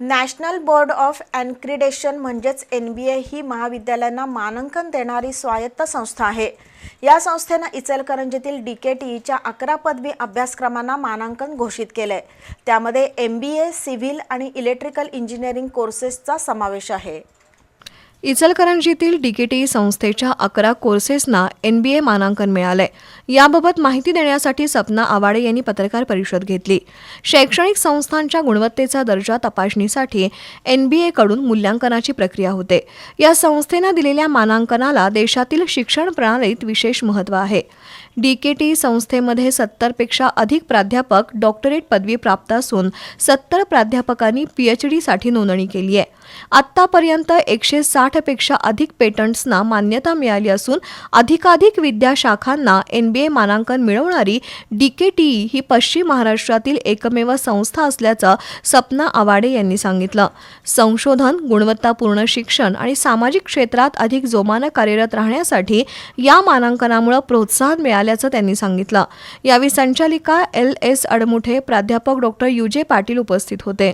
National board of अँक्रिडेशन म्हणजेच N B ए ही महाविद्यालयांना मानांकन देणारी स्वायत्त संस्था आहे. या संस्थेनं इचलकरंजीतील डी के टीईच्या अकरा पदवी अभ्यासक्रमांना मानांकन घोषित केलं आहे त्यामध्ये एम बी ए सिव्हिल आणि इलेक्ट्रिकल इंजिनिअरिंग कोर्सेसचा समावेश आहे. इचलकरंजीतील डीकेटी संस्थेच्या अकरा कोर्सेसना एन बी ए मानांकन मिळालंय. याबाबत माहिती देण्यासाठी सपना आवाडे यांनी पत्रकार परिषद घेतली. शैक्षणिक संस्थांच्या गुणवत्तेचा दर्जा तपासणीसाठी एन बी एकडून मूल्यांकनाची प्रक्रिया होते. या संस्थेनं दिलेल्या मानांकनाला देशातील शिक्षण प्रणालीत विशेष महत्त्व आहे. डीकेटी संस्थेमध्ये सत्तरपेक्षा अधिक प्राध्यापक डॉक्टरेट पदवी प्राप्त असून सत्तर प्राध्यापकांनी पीएचडीसाठी नोंदणी केली आहे आत्तापर्यंत एकशे साठपेक्षा अधिक पेटंट्सना मान्यता मिळाली असून अधिकाधिक विद्याशाखांना एन बी ए मानांकन मिळवणारी डी के टी ई ही पश्चिम महाराष्ट्रातील एकमेव संस्था असल्याचं सपना आवाडे यांनी सांगितलं. संशोधन गुणवत्तापूर्ण शिक्षण आणि सामाजिक क्षेत्रात अधिक जोमानं कार्यरत राहण्यासाठी या मानांकनामुळे प्रोत्साहन मिळाल्याचं त्यांनी सांगितलं. यावेळी संचालिका एल एस अडमुठे प्राध्यापक डॉक्टर युजे पाटील उपस्थित होते.